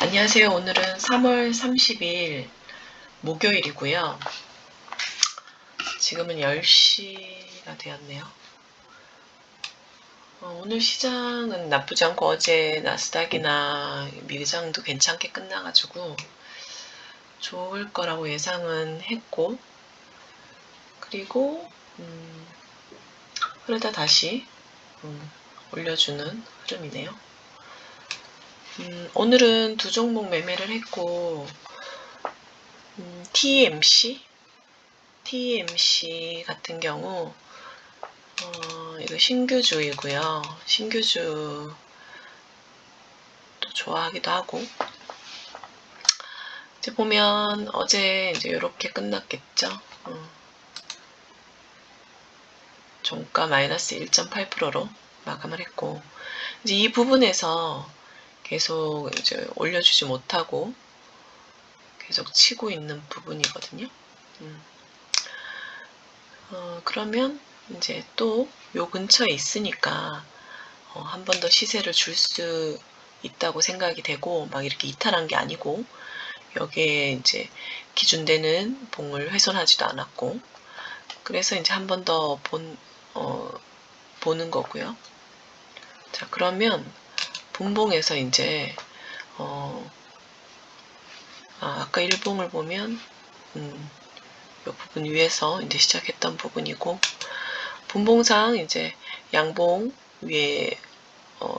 안녕하세요. 오늘은 3월 30일 목요일이고요. 지금은 10시가 되었네요. 어, 오늘 시장은 나쁘지 않고 어제 나스닥이나 미장도 괜찮게 끝나가지고 좋을 거라고 예상은 했고 그리고 음, 그러다 다시 음, 올려주는 흐름이네요. 음, 오늘은 두 종목 매매를 했고 음, TMC TMC 같은 경우 어, 이거 신규주이고요. 신규주 또 좋아하기도 하고 이제 보면 어제 이제 이렇게 끝났겠죠. 어. 종가 마이너스 1.8%로 마감을 했고 이제 이 부분에서 계속 이제 올려주지 못하고 계속 치고 있는 부분이거든요. 음. 어, 그러면 이제 또 요 근처에 있으니까 어, 한 번 더 시세를 줄 수 있다고 생각이 되고 막 이렇게 이탈한 게 아니고 여기에 이제 기준되는 봉을 훼손하지도 않았고 그래서 이제 한 번 더 본, 어, 보는 거고요. 자 그러면 분봉에서 이제 어, 아, 까 일봉을 보면 음, 이 부분 위에서 이제 시작했던 부분이고 분봉상 이제 양봉 위에 어,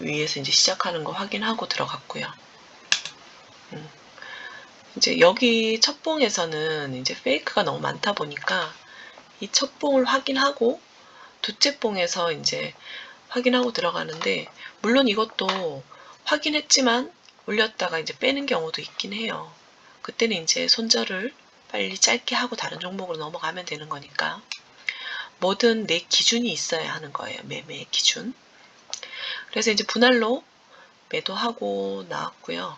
위에서 이제 시작하는 거 확인하고 들어갔고요. 음, 이제 여기 첫 봉에서는 이제 페이크가 너무 많다 보니까 이 첫 봉을 확인하고 두째 봉에서 이제 확인하고 들어가는데 물론 이것도 확인했지만 올렸다가 이제 빼는 경우도 있긴 해요. 그때는 이제 손절을 빨리 짧게 하고 다른 종목으로 넘어가면 되는 거니까 뭐든 내 기준이 있어야 하는 거예요. 매매 기준. 그래서 이제 분할로 매도하고 나왔고요.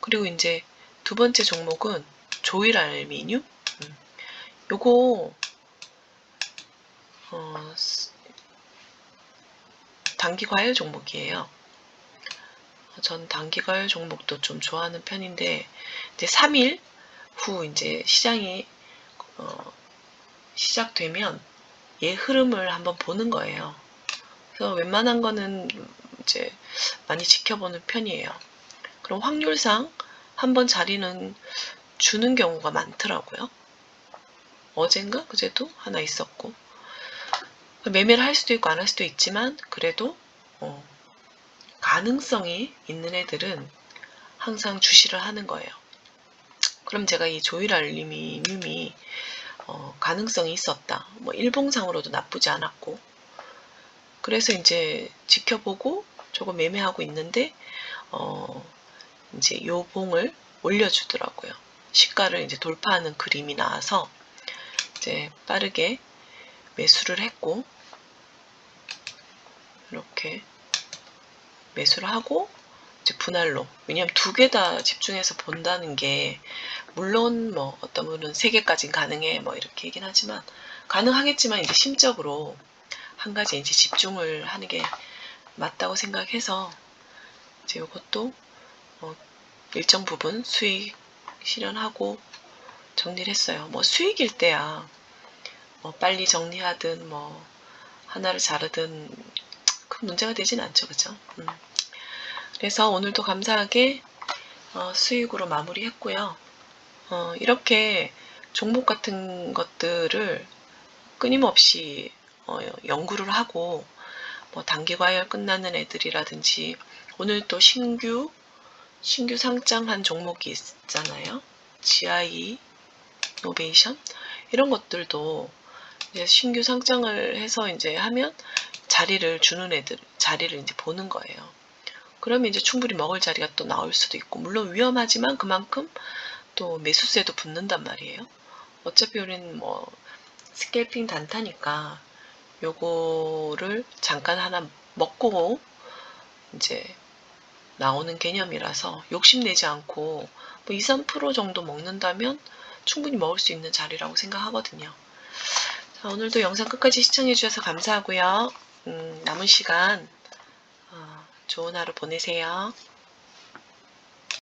그리고 이제 두 번째 종목은 조일 알미늄. 음. 요거 어, 단기 과열 종목이에요. 전 단기 과열 종목도 좀 좋아하는 편인데 이제 3일 후 이제 시장이 어, 시작되면 얘 흐름을 한번 보는 거예요. 그래서 웬만한 거는 이제 많이 지켜보는 편이에요. 그럼 확률상 한번 자리는 주는 경우가 많더라고요. 어젠가 그제도 하나 있었고 매매를 할 수도 있고 안 할 수도 있지만 그래도 어, 가능성이 있는 애들은 항상 주시를 하는 거예요. 그럼 제가 이 조일 알루미늄이 어, 가능성이 있었다. 뭐 일봉상으로도 나쁘지 않았고 그래서 이제 지켜보고 조금 매매하고 있는데 어, 이제 요 봉을 올려주더라고요. 시가를 이제 돌파하는 그림이 나와서 이제 빠르게 매수를 했고 이렇게 매수를 하고 이제 분할로 왜냐면 두 개 다 집중해서 본다는 게 물론 뭐 어떤 분은 세 개까지는 가능해 뭐 이렇게 얘기는 하지만 가능하겠지만 이제 심적으로 한 가지 이제 집중을 하는 게 맞다고 생각해서 이제 이것도 어 일정 부분 수익 실현하고 정리를 했어요. 뭐 수익일 때야 뭐 빨리 정리하든 뭐 하나를 자르든 큰 문제가 되진 않죠. 그죠? 음. 그래서 오늘도 감사하게 어, 수익으로 마무리했고요. 어, 이렇게 종목 같은 것들을 끊임없이 어, 연구를 하고 뭐 단기 과열 끝나는 애들이라든지 오늘 또 신규 신규 상장한 종목이 있잖아요. GI 노베이션 이런 것들도 신규 상장을 해서 이제 하면 자리를 주는 애들 자리를 이제 보는 거예요. 그러면 이제 충분히 먹을 자리가 또 나올 수도 있고 물론 위험하지만 그만큼 또 매수세도 붙는단 말이에요. 어차피 우리는 뭐 스캘핑 단타니까 요거를 잠깐 하나 먹고 이제 나오는 개념이라서 욕심내지 않고 뭐 2, 3% 정도 먹는다면 충분히 먹을 수 있는 자리라고 생각하거든요. 자, 오늘도 영상 끝까지 시청해 주셔서 감사하고요. 음, 남은 시간 어, 좋은 하루 보내세요.